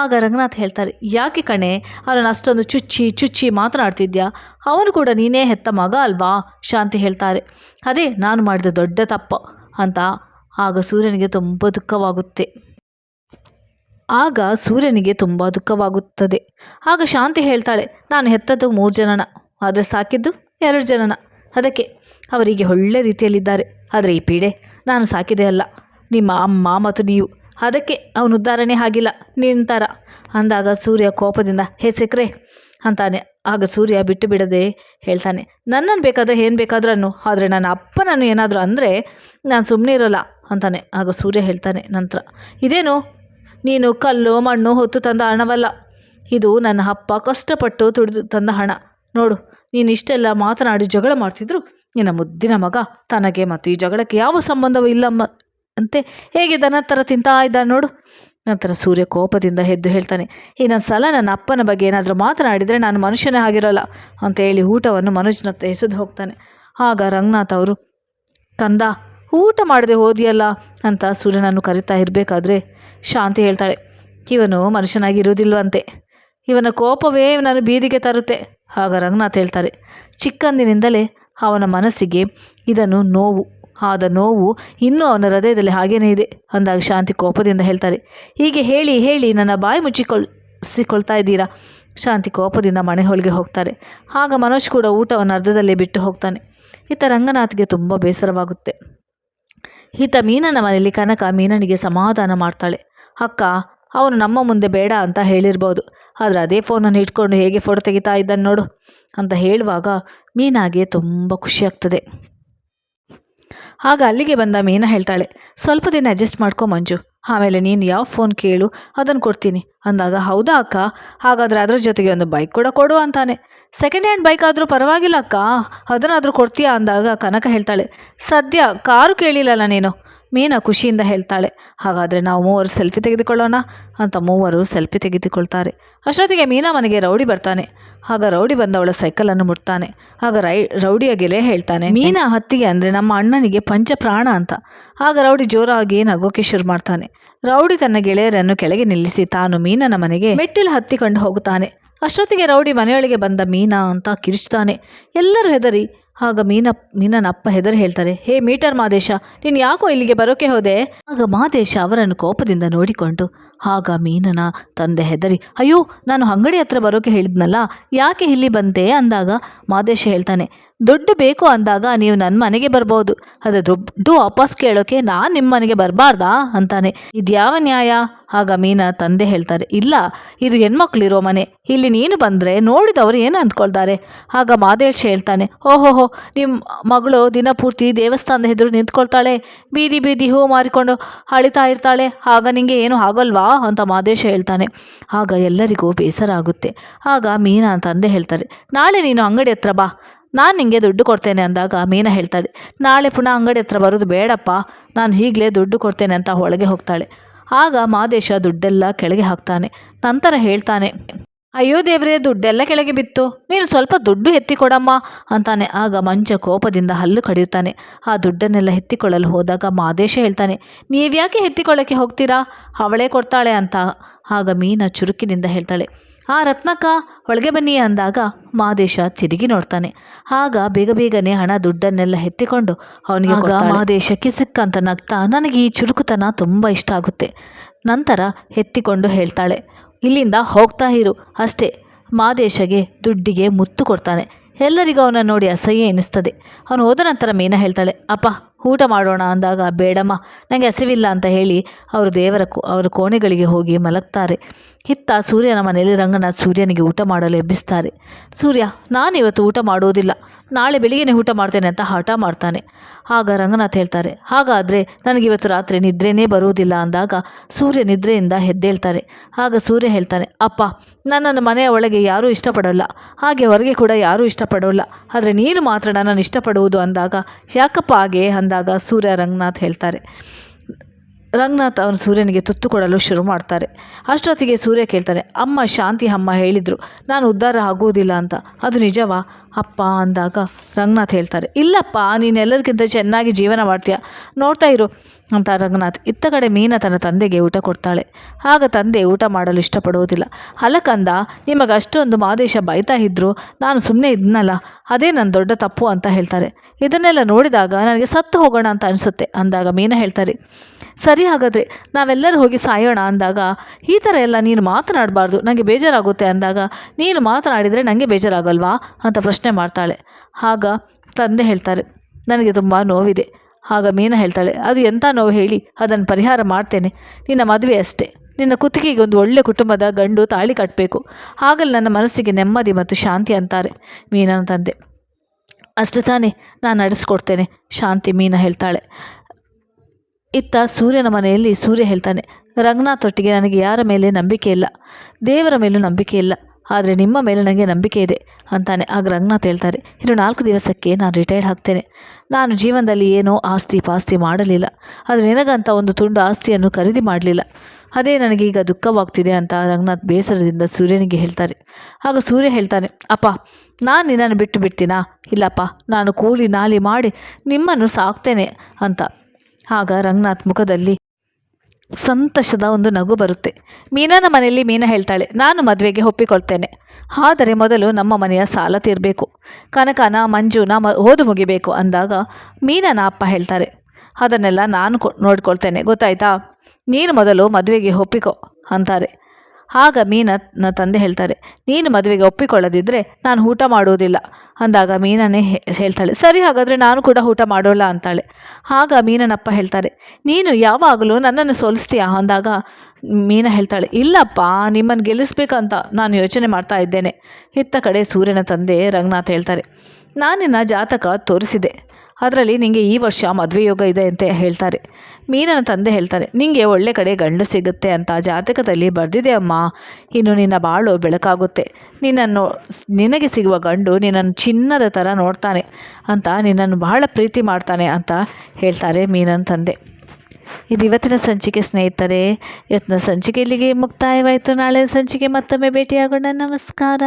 ಆಗ ರಂಗನಾಥ್ ಹೇಳ್ತಾರೆ, ಯಾಕೆ ಕಣೆ ಅವನನ್ನು ಅಷ್ಟೊಂದು ಚುಚ್ಚಿ ಚುಚ್ಚಿ ಮಾತನಾಡ್ತಿದ್ಯಾ? ಅವನು ಕೂಡ ನೀನೇ ಹೆತ್ತ ಮಗ ಅಲ್ವಾ? ಶಾಂತಿ ಹೇಳ್ತಾರೆ, ಅದೇ, ನಾನು ಮಾಡಿದ ದೊಡ್ಡ ತಪ್ಪು, ಅಂತ. ಆಗ ಸೂರ್ಯನಿಗೆ ತುಂಬ ದುಃಖವಾಗುತ್ತೆ. ಆಗ ಸೂರ್ಯನಿಗೆ ತುಂಬ ದುಃಖವಾಗುತ್ತದೆ. ಆಗ ಶಾಂತಿ ಹೇಳ್ತಾಳೆ, ನಾನು ಹೆತ್ತದ್ದು ಮೂರು ಜನನ. ಆದರೆ ಸಾಕಿದ್ದು ಎರಡು ಜನನ. ಅದಕ್ಕೆ ಅವರಿಗೆ ಒಳ್ಳೆ ರೀತಿಯಲ್ಲಿದ್ದಾರೆ. ಆದರೆ ಈ ಪೀಡೆ ನಾನು ಸಾಕಿದೆ ಅಲ್ಲ. ನಿಮ್ಮ ಅಮ್ಮ ಮತ್ತು ನೀವು. ಅದಕ್ಕೆ ಅವನು ಉದ್ಧಾರಣೆ ಆಗಿಲ್ಲ. ನಿಂತಾರ ಅಂದಾಗ ಸೂರ್ಯ ಕೋಪದಿಂದ, ಹೇ ಅಂತಾನೆ. ಆಗ ಸೂರ್ಯ ಬಿಟ್ಟು ಬಿಡದೆ ಹೇಳ್ತಾನೆ ನನ್ನನ್ನು ಬೇಕಾದರೆ ಏನು ಬೇಕಾದ್ರೂ ಆದರೆ ನನ್ನ ಅಪ್ಪನನ್ನು ಏನಾದರೂ ಅಂದರೆ ನಾನು ಸುಮ್ಮನೆ ಇರೋಲ್ಲ ಅಂತಾನೆ. ಆಗ ಸೂರ್ಯ ಹೇಳ್ತಾನೆ ನಂತರ, ಇದೇನು? ನೀನು ಕಲ್ಲು, ಮಣ್ಣು, ಹೊತ್ತು ತಂದ ಹಣವಲ್ಲ. ಇದು ನನ್ನ ಅಪ್ಪ ಕಷ್ಟಪಟ್ಟು ತುಡಿದು ತಂದ ಹಣ. ನೋಡು ನೀನು ಇಷ್ಟೆಲ್ಲ ಮಾತನಾಡಿ ಜಗಳ ಮಾಡ್ತಿದ್ರು, ನಿನ್ನ ಮುದ್ದಿನ ಮಗ ತನಗೆ ಮತ್ತು ಈ ಜಗಳಕ್ಕೆ ಯಾವ ಸಂಬಂಧವೂ ಇಲ್ಲಮ್ಮ ಅಂತೆ ಹೇಗೆ ದನ ಥರ ತಿಂತಾ ಇದ್ದ ನೋಡು. ನಂತರ ಸೂರ್ಯ ಕೋಪದಿಂದ ಎದ್ದು ಹೇಳ್ತಾನೆ ಇನ್ನೊಂದು ಸಲ ನನ್ನ ಅಪ್ಪನ ಬಗ್ಗೆ ಏನಾದರೂ ಮಾತನಾಡಿದರೆ ನಾನು ಮನುಷ್ಯನೇ ಆಗಿರೋಲ್ಲ ಅಂತ ಹೇಳಿ ಊಟವನ್ನು ಮನುಷ್ಯನತ್ತ ಎಸೆದು ಹೋಗ್ತಾನೆ. ಆಗ ರಂಗನಾಥ್ ಅವರು, ಕಂದ, ಊಟ ಮಾಡದೆ ಹೋದಿಯಲ್ಲ ಅಂತ ಸೂರ್ಯನನ್ನು ಕರಿತಾ ಇರಬೇಕಾದ್ರೆ ಶಾಂತಿ ಹೇಳ್ತಾಳೆ, ಇವನು ಮನುಷ್ಯನಾಗಿರುವುದಿಲ್ವಂತೆ ಇವನ ಕೋಪವೇ ನಾನು ಬೀದಿಗೆ ತರುತ್ತೆ. ಆಗ ರಂಗನಾಥ್ ಹೇಳ್ತಾರೆ, ಚಿಕ್ಕಂದಿನಿಂದಲೇ ಅವನ ಮನಸ್ಸಿಗೆ ಇದನ್ನು ನೋವು, ಆದ ನೋವು ಇನ್ನೂ ಅವನ ಹೃದಯದಲ್ಲಿ ಹಾಗೇನೇ ಇದೆ ಅಂದಾಗ ಶಾಂತಿ ಕೋಪದಿಂದ ಹೇಳ್ತಾರೆ, ಹೀಗೆ ಹೇಳಿ ಹೇಳಿ ನನ್ನ ಬಾಯಿ ಮುಚ್ಚಿಕೊಳ್ಸಿಕೊಳ್ತಾ ಇದ್ದೀರಾ? ಶಾಂತಿ ಕೋಪದಿಂದ ಮನೆ ಹೊಲಿಗೆ ಹೋಗ್ತಾರೆ, ಆಗ ಮನೋಜ್ ಕೂಡ ಊಟವನ್ನು ಅರ್ಧದಲ್ಲೇ ಬಿಟ್ಟು ಹೋಗ್ತಾನೆ. ಈತ ರಂಗನಾಥ್ಗೆ ತುಂಬ ಬೇಸರವಾಗುತ್ತೆ. ಈತ ಮೀನನ ಮನೆಯಲ್ಲಿ ಕನಕ ಮೀನನಿಗೆ ಸಮಾಧಾನ ಮಾಡ್ತಾಳೆ. ಅಕ್ಕ, ಅವನು ನಮ್ಮ ಮುಂದೆ ಬೇಡ ಅಂತ ಹೇಳಿರ್ಬೋದು. ಆದರೆ ಅದೇ ಫೋನನ್ನು ಇಟ್ಕೊಂಡು ಹೇಗೆ ಫೋಟೋ ತೆಗಿತಾ ಇದ್ದಾನೆ ನೋಡು ಅಂತ ಹೇಳುವಾಗ ಮೀನಾಗೆ ತುಂಬ ಖುಷಿಯಾಗ್ತದೆ ಆಗ ಅಲ್ಲಿಗೆ ಬಂದ ಮೀನಾ ಹೇಳ್ತಾಳೆ, ಸ್ವಲ್ಪ ದಿನ ಅಡ್ಜಸ್ಟ್ ಮಾಡ್ಕೊ ಮಂಜು. ಆಮೇಲೆ ನೀನು ಯಾವ ಫೋನ್ ಕೇಳು, ಅದನ್ನು ಕೊಡ್ತೀನಿ. ಅಂದಾಗ, ಹೌದಾ ಅಕ್ಕ? ಹಾಗಾದರೆ ಅದರ ಜೊತೆಗೆ ಒಂದು ಬೈಕ್ ಕೂಡ ಕೊಡು ಅಂತಾನೆ. ಸೆಕೆಂಡ್ ಹ್ಯಾಂಡ್ ಬೈಕ್ ಆದರೂ ಪರವಾಗಿಲ್ಲ ಅಕ್ಕ. ಅದನ್ನಾದರೂ ಕೊಡ್ತೀಯಾ? ಅಂದಾಗ ಕನಕ ಹೇಳ್ತಾಳೆ, ಸದ್ಯ ಕಾರು ಕೇಳಿಲ್ಲಲ್ಲ ನೀನು. ಮೀನಾ ಖುಷಿಯಿಂದ ಹೇಳ್ತಾಳೆ, ಹಾಗಾದರೆ ನಾವು ಮೂವರು ಸೆಲ್ಫಿ ತೆಗೆದುಕೊಳ್ಳೋಣ? ಅಂತ ಮೂವರು ಸೆಲ್ಫಿ ತೆಗೆದುಕೊಳ್ತಾರೆ. ಅಷ್ಟೊತ್ತಿಗೆ ಮೀನಾ ಮನೆಗೆ ರೌಡಿ ಬರ್ತಾನೆ. ಆಗ ರೌಡಿ ಬಂದವಳ ಸೈಕಲನ್ನು ಮುಟ್ತಾನೆ. ಆಗ ರೈ, ರೌಡಿಯ ಗೆಲೆ ಹೇಳ್ತಾನೆ, ಮೀನಾ ಹತ್ತಿಗೆ ಅಂದರೆ ನಮ್ಮ ಅಣ್ಣನಿಗೆ ಪಂಚ ಪ್ರಾಣ ಅಂತ. ಆಗ ರೌಡಿ ಜೋರಾಗಿ ನಗೋಕೆ ಶುರು ಮಾಡ್ತಾನೆ. ರೌಡಿ ತನ್ನ ಗೆಳೆಯರನ್ನು ಕೆಳಗೆ ನಿಲ್ಲಿಸಿ ತಾನು ಮೀನನ ಮನೆಗೆ ಮೆಟ್ಟಿಲು ಹತ್ತಿಕೊಂಡು ಹೋಗುತ್ತಾನೆ. ಅಷ್ಟೊತ್ತಿಗೆ ರೌಡಿ ಮನೆಯೊಳಗೆ ಬಂದ ಮೀನಾ ಅಂತ ಕಿರಿಚ್ತಾನೆ. ಎಲ್ಲರೂ ಹೆದರಿ ಆಗ ಮೀನ ಮೀನನ ಅಪ್ಪ ಹೆದರಿ ಹೇಳ್ತಾರೆ, ಹೇ ಮೀಟರ್ ಮಾದೇಶ ನೀನು ಯಾಕೋ ಇಲ್ಲಿಗೆ ಬರೋಕೆ ಹೋದೆ? ಆಗ ಮಾದೇಶ ಅವರನ್ನು ಕೋಪದಿಂದ ನೋಡಿಕೊಂಡು ಆಗ ಮೀನನ ತಂದೆ ಹೆದರಿ, ಅಯ್ಯೋ, ನಾನು ಅಂಗಡಿ ಹತ್ರ ಬರೋಕೆ ಹೇಳಿದ್ನಲ್ಲ, ಯಾಕೆ ಇಲ್ಲಿ ಬಂತೆ ಅಂದಾಗ ಮಾದೇಶ ಹೇಳ್ತಾನೆ, ದುಡ್ಡು ಬೇಕು ಅಂದಾಗ ನೀವು ನನ್ನ ಮನೆಗೆ ಬರ್ಬೋದು ಆದರೆ ದುಡ್ಡು ವಾಪಸ್ ಕೇಳೋಕೆ ನಾನು ನಿಮ್ಮ ಮನೆಗೆ ಬರಬಾರ್ದಾ? ಅಂತಾನೆ, ಇದ್ಯಾವ ನ್ಯಾಯ? ಆಗ ಮೀನ ತಂದೆ ಹೇಳ್ತಾರೆ, ಇಲ್ಲ, ಇದು ಹೆಣ್ಮಕ್ಳಿರೋ ಮನೆ, ಇಲ್ಲಿ ನೀನು ಬಂದರೆ ನೋಡಿದವರು ಏನು ಅಂದ್ಕೊಳ್ತಾರೆ? ಆಗ ಮಾದೇಶ ಹೇಳ್ತಾನೆ, ಓಹೋಹೋ ನಿಮ್ಮ ಮಗಳು ದಿನಪೂರ್ತಿ ದೇವಸ್ಥಾನದ ಎದುರು ನಿಂತ್ಕೊಳ್ತಾಳೆ, ಬೀದಿ ಬೀದಿ ಹೂ ಮಾರಿಕೊಂಡು ಅಳಿತಾ ಇರ್ತಾಳೆ, ಆಗ ನಿಂಗೆ ಏನು ಆಗೋಲ್ವಾ? ಅಂತ ಮಾದೇಶ ಹೇಳ್ತಾನೆ. ಆಗ ಎಲ್ಲರಿಗೂ ಬೇಸರ ಆಗುತ್ತೆ. ಆಗ ಮೀನಾ ಅಂತಂದೆ ಹೇಳ್ತಾರೆ, ನಾಳೆ ನೀನು ಅಂಗಡಿ ಹತ್ರ ಬಾ. ನಾನು ನಿಂಗೆ ದುಡ್ಡು ಕೊಡ್ತೇನೆ ಅಂದಾಗ ಮೀನಾ ಹೇಳ್ತಾಳೆ, ನಾಳೆ ಪುನಃ ಅಂಗಡಿ ಹತ್ರ ಬರೋದು ಬೇಡಪ್ಪ. ನಾನು ಈಗಲೇ ದುಡ್ಡು ಕೊಡ್ತೇನೆ ಅಂತ ಒಳಗೆ ಹೋಗ್ತಾಳೆ. ಆಗ ಮಾದೇಶ ದುಡ್ಡೆಲ್ಲ ಕೆಳಗೆ ಹಾಕ್ತಾನೆ. ನಂತರ ಹೇಳ್ತಾನೆ ಅಯ್ಯೋ ದೇವ್ರೆ ದುಡ್ಡೆಲ್ಲ ಕೆಳಗೆ ಬಿತ್ತು. ನೀನು ಸ್ವಲ್ಪ ದುಡ್ಡು ಎತ್ತಿಕೊಡಮ್ಮ ಅಂತಾನೆ. ಆಗ ಮಂಚ ಕೋಪದಿಂದ ಹಲ್ಲು ಕಡಿಯುತ್ತಾನೆ. ಆ ದುಡ್ಡನ್ನೆಲ್ಲ ಎತ್ತಿಕೊಳ್ಳಲು ಹೋದಾಗ ಮಾದೇಶ ಹೇಳ್ತಾನೆ ನೀವ್ಯಾಕೆ ಎತ್ತಿಕೊಳ್ಳೋಕ್ಕೆ ಹೋಗ್ತೀರಾ? ಅವಳೇ ಕೊಡ್ತಾಳೆ ಅಂತ. ಆಗ ಮೀನ ಚುರುಕಿನಿಂದ ಹೇಳ್ತಾಳೆ ಆ ರತ್ನಕ್ಕ ಒಳಗೆ ಬನ್ನಿ ಅಂದಾಗ ಮಾದೇಶ ತಿರುಗಿ ನೋಡ್ತಾನೆ. ಆಗ ಬೇಗ ಬೇಗನೆ ಹಣ ದುಡ್ಡನ್ನೆಲ್ಲ ಎತ್ತಿಕೊಂಡು ಅವನಿಗೆ ಆಗ ಮಹಾದೇಶ ಕಿಸಿಕ್ಕಂತ ನಗ್ತಾ ನನಗೆ ಈ ಚುರುಕುತನ ತುಂಬ ಇಷ್ಟ ಆಗುತ್ತೆ ನಂತರ ಎತ್ತಿಕೊಂಡು ಹೇಳ್ತಾಳೆ ಇಲ್ಲಿಂದ ಹೋಗ್ತಾ ಇರು. ಅಷ್ಟೇ, ಮಾದೇಶಗೆ ದುಡ್ಡಿಗೆ ಮುತ್ತು ಕೊಡ್ತಾನೆ. ಎಲ್ಲರಿಗೂ ಅವನ ನೋಡಿ ಅಸಹ್ಯ ಎನಿಸ್ತದೆ. ಅವನು ಹೋದ ನಂತರ ಮೀನಾ ಹೇಳ್ತಾಳೆ, ಅಪ್ಪ, ಊಟ ಮಾಡೋಣ ಅಂದಾಗ ಬೇಡಮ್ಮ. ನನಗೆ ಹಸಿವಿಲ್ಲ ಅಂತ ಹೇಳಿ ಅವರು ದೇವರ ಅವರ ಕೋಣೆಗಳಿಗೆ ಹೋಗಿ ಮಲಗ್ತಾರೆ. ಇತ್ತ ಸೂರ್ಯನ ಮನೆಯಲ್ಲಿ ರಂಗನಾಥ್ ಸೂರ್ಯನಿಗೆ ಊಟ ಮಾಡಲು ಎಬ್ಬಿಸ್ತಾರೆ. ಸೂರ್ಯ, ನಾನಿವತ್ತು ಊಟ ಮಾಡುವುದಿಲ್ಲ ನಾಳೆ ಬೆಳಿಗ್ಗೆನೇ ಊಟ ಮಾಡ್ತೇನೆ ಅಂತ ಹಠ ಮಾಡ್ತಾನೆ. ಆಗ ರಂಗನಾಥ್ ಹೇಳ್ತಾರೆ, ಹಾಗಾದರೆ ನನಗಿವತ್ತು ರಾತ್ರಿ ನಿದ್ರೆನೇ ಬರುವುದಿಲ್ಲ ಅಂದಾಗ ಸೂರ್ಯ ನಿದ್ರೆಯಿಂದ ಹೆದ್ದೇಳ್ತಾರೆ. ಆಗ ಸೂರ್ಯ ಹೇಳ್ತಾನೆ, ಅಪ್ಪ, ನನ್ನನ್ನು ಮನೆಯ ಒಳಗೆ ಯಾರೂ ಇಷ್ಟಪಡೋಲ್ಲ. ಹಾಗೆ ಹೊರಗೆ ಕೂಡ ಯಾರೂ ಇಷ್ಟಪಡೋಲ್ಲ. ಆದರೆ ನೀನು ಮಾತ್ರ ನನ್ನನ್ನು ಇಷ್ಟಪಡುವುದು ಅಂದಾಗ ಯಾಕಪ್ಪ ಹಾಗೆ ಅಂದಾಗ ಸೂರ್ಯ ರಂಗನಾಥ್ ಹೇಳ್ತಾರೆ. ರಂಗನಾಥ್ ಅವನು ಸೂರ್ಯನಿಗೆ ತುತ್ತು ಕೊಡಲು ಶುರು ಮಾಡ್ತಾರೆ. ಅಷ್ಟೊತ್ತಿಗೆ ಸೂರ್ಯ ಕೇಳ್ತಾನೆ, ಅಮ್ಮ, ಶಾಂತಿ ಅಮ್ಮ, ಹೇಳಿದರು. ನಾನು ಉದ್ಧಾರ ಆಗೋದಿಲ್ಲ ಅಂತ. ಅದು ನಿಜವಾ? ಅಪ್ಪ ಅಂದಾಗ ರಂಗನಾಥ್ ಹೇಳ್ತಾರೆ, ಇಲ್ಲಪ್ಪ ನೀನು ಎಲ್ಲರಿಗಿಂತ ಚೆನ್ನಾಗಿ ಜೀವನ ಮಾಡ್ತೀಯ. ನೋಡ್ತಾ ಇರು, ಅಂತ ರಂಗನಾಥ್ ಇತ್ತ ಕಡೆ ಮೀನ ತನ್ನ ತಂದೆಗೆ ಊಟ ಕೊಡ್ತಾಳೆ. ಆಗ ತಂದೆ ಊಟ ಮಾಡಲು ಇಷ್ಟಪಡುವುದಿಲ್ಲ. ಅಲಕಂದ ನಿಮಗೆ ಅಷ್ಟೊಂದು ಮಾದೇಶ ಬೈತಾ ಇದ್ರು, ನಾನು ಸುಮ್ಮನೆ ಇದ್ನಲ್ಲ, ಅದೇ ನನ್ನ ದೊಡ್ಡ ತಪ್ಪು ಅಂತ ಹೇಳ್ತಾರೆ. ಇದನ್ನೆಲ್ಲ ನೋಡಿದಾಗ ನನಗೆ ಸತ್ತು ಹೋಗೋಣ ಅಂತ ಅನಿಸುತ್ತೆ, ಅಂದಾಗ ಮೀನ ಹೇಳ್ತಾರೆ. ಸರಿ ಹಾಗಾದರೆ, ನಾವೆಲ್ಲರೂ ಹೋಗಿ ಸಾಯೋಣ, ಅಂದಾಗ, ಈ ಥರ ಎಲ್ಲ ನೀನು ಮಾತನಾಡಬಾರ್ದು ನನಗೆ ಬೇಜಾರಾಗುತ್ತೆ, ಅಂದಾಗ, ನೀನು ಮಾತನಾಡಿದರೆ ನನಗೆ ಬೇಜಾರಾಗಲ್ವಾ? ಅಂತ ಪ್ರಶ್ನೆ ಮಾಡ್ತಾಳೆ. ಆಗ ತಂದೆ ಹೇಳ್ತಾರೆ, ನನಗೆ ತುಂಬ ನೋವಿದೆ. ಆಗ ಮೀನ ಹೇಳ್ತಾಳೆ, ಅದು ಎಂಥ ನೋವು ಹೇಳಿ, ಅದನ್ನು ಪರಿಹಾರ ಮಾಡ್ತೇನೆ. ನಿನ್ನ ಮದುವೆ ಅಷ್ಟೇ. ನಿನ್ನ ಕುತ್ತಿಗೆಗೆ ಒಂದು ಒಳ್ಳೆಯ ಕುಟುಂಬದ ಗಂಡು ತಾಳಿ ಕಟ್ಟಬೇಕು ಆಗಲೇ ನನ್ನ ಮನಸ್ಸಿಗೆ ನೆಮ್ಮದಿ ಮತ್ತು ಶಾಂತಿ ಅಂತಾರೆ. ಮೀನನ ತಂದೆ, ಅಷ್ಟು ತಾನೇ, ನಾನು ನಡೆಸ್ಕೊಡ್ತೇನೆ. ಶಾಂತಿ ಮೀನ ಹೇಳ್ತಾಳೆ. ಇತ್ತ ಸೂರ್ಯನ ಮನೆಯಲ್ಲಿ ಸೂರ್ಯ ಹೇಳ್ತಾನೆ ರಂಗನಾಥ್ ಒಟ್ಟಿಗೆ ನನಗೆ ಯಾರ ಮೇಲೆ ನಂಬಿಕೆ ಇಲ್ಲ. ದೇವರ ಮೇಲೂ ನಂಬಿಕೆ ಇಲ್ಲ. ಆದರೆ ನಿಮ್ಮ ಮೇಲೆ ನನಗೆ ನಂಬಿಕೆ ಇದೆ ಅಂತಾನೆ ಆಗ ರಂಗನಾಥ್ ಹೇಳ್ತಾರೆ. ಇನ್ನು ನಾಲ್ಕು ದಿವಸಕ್ಕೆ ನಾನು ರಿಟೈರ್ಡ್ ಹಾಕ್ತೇನೆ ನಾನು ಜೀವನದಲ್ಲಿ ಏನೋ ಆಸ್ತಿ ಪಾಸ್ತಿ ಮಾಡಲಿಲ್ಲ. ಆದರೆ ನಿನಗಂತ ಒಂದು ತುಂಡು ಆಸ್ತಿಯನ್ನು ಖರೀದಿ ಮಾಡಲಿಲ್ಲ. ಅದೇ ನನಗೀಗ ದುಃಖವಾಗ್ತಿದೆ ಅಂತ ರಂಗನಾಥ್ ಬೇಸರದಿಂದ ಸೂರ್ಯನಿಗೆ ಹೇಳ್ತಾರೆ. ಆಗ ಸೂರ್ಯ ಹೇಳ್ತಾನೆ, ಅಪ್ಪ, ನಾನು ನಿನ್ನನ್ನು ಬಿಟ್ಟು ಬಿಡ್ತೀನಾ? ಇಲ್ಲಪ್ಪ, ನಾನು ಕೂಲಿ ನಾಲಿ ಮಾಡಿ ನಿಮ್ಮನ್ನು ಸಾಕ್ತೇನೆ ಅಂತ. ಆಗ ರಂಗನಾಥ್ ಮುಖದಲ್ಲಿ ಸಂತೋಷದ ಒಂದು ನಗು ಬರುತ್ತೆ. ಮೀನಾನ ಮನೆಯಲ್ಲಿ ಮೀನಾ ಹೇಳ್ತಾಳೆ, ನಾನು ಮದುವೆಗೆ ಒಪ್ಪಿಕೊಳ್ತೇನೆ. ಆದರೆ ಮೊದಲು ನಮ್ಮ ಮನೆಯ ಸಾಲ ತೀರಬೇಕು. ಕನಕನ, ಮಂಜುನ ಮ, ಓದು ಮುಗಿಬೇಕು ಅಂದಾಗ ಮೀನನ ಅಪ್ಪ ಹೇಳ್ತಾರೆ, ಅದನ್ನೆಲ್ಲ ನಾನು ನೋಡ್ಕೊಳ್ತೇನೆ, ಗೊತ್ತಾಯ್ತಾ? ನೀನು ಮೊದಲು ಮದುವೆಗೆ ಒಪ್ಪಿಕೊ ಅಂತಾರೆ. ಆಗ ಮೀನನ ತಂದೆ ಹೇಳ್ತಾರೆ, ನೀನು ಮದುವೆಗೆ ಒಪ್ಪಿಕೊಳ್ಳದಿದ್ದರೆ ನಾನು ಊಟ ಮಾಡುವುದಿಲ್ಲ ಅಂದಾಗ ಮೀನನೇ ಹೇಳ್ತಾಳೆ, ಸರಿ, ಹಾಗಾದರೆ ನಾನು ಕೂಡ ಊಟ ಮಾಡೋಲ್ಲ, ಅಂತಾಳೆ. ಆಗ ಮೀನನಪ್ಪ ಹೇಳ್ತಾರೆ, ನೀನು ಯಾವಾಗಲೂ ನನ್ನನ್ನು ಸೋಲಿಸ್ತೀಯಾ? ಅಂದಾಗ ಮೀನ ಹೇಳ್ತಾಳೆ, ಇಲ್ಲಪ್ಪ, ನಿಮ್ಮನ್ನು ಗೆಲ್ಲಿಸ್ಬೇಕಂತ ನಾನು ಯೋಚನೆ ಮಾಡ್ತಾ ಇದ್ದೇನೆ. ಇತ್ತ ಕಡೆ ಸೂರ್ಯನ ತಂದೆ ರಂಗನಾಥ್ ಹೇಳ್ತಾರೆ, ನಾನಿನ್ನ ಜಾತಕ ತೋರಿಸಿದೆ. ಅದರಲ್ಲಿ ನಿಮಗೆ ಈ ವರ್ಷ ಮದುವೆ ಯೋಗ ಇದೆ ಅಂತ ಹೇಳ್ತಾರೆ. ಮೀನನ ತಂದೆ ಹೇಳ್ತಾರೆ ನಿಮಗೆ ಒಳ್ಳೆ ಕಡೆ ಗಂಡು ಸಿಗುತ್ತೆ ಅಂತ ಜಾತಕದಲ್ಲಿ ಬರೆದಿದೆ ಅಮ್ಮ. ಇನ್ನು ನಿನ್ನ ಬಾಳು ಬೆಳಕಾಗುತ್ತೆ. ನಿನ್ನನ್ನು ನಿನಗೆ ಸಿಗುವ ಗಂಡು ನಿನ್ನನ್ನು ಚಿನ್ನದ ಥರ ನೋಡ್ತಾನೆ ಅಂತ ನಿನ್ನನ್ನು ಬಹಳ ಪ್ರೀತಿ ಮಾಡ್ತಾನೆ ಅಂತ ಹೇಳ್ತಾರೆ ಮೀನನ ತಂದೆ. ಇದು ಇವತ್ತಿನ ಸಂಚಿಕೆ ಸ್ನೇಹಿತರೆ, ಇವತ್ತಿನ ಸಂಚಿಕೆ ಇಲ್ಲಿಗೆ ಮುಕ್ತಾಯವಾಯಿತು. ನಾಳೆ ಸಂಚಿಕೆ ಮತ್ತೊಮ್ಮೆ ಭೇಟಿಯಾಗೋಣ. ನಮಸ್ಕಾರ.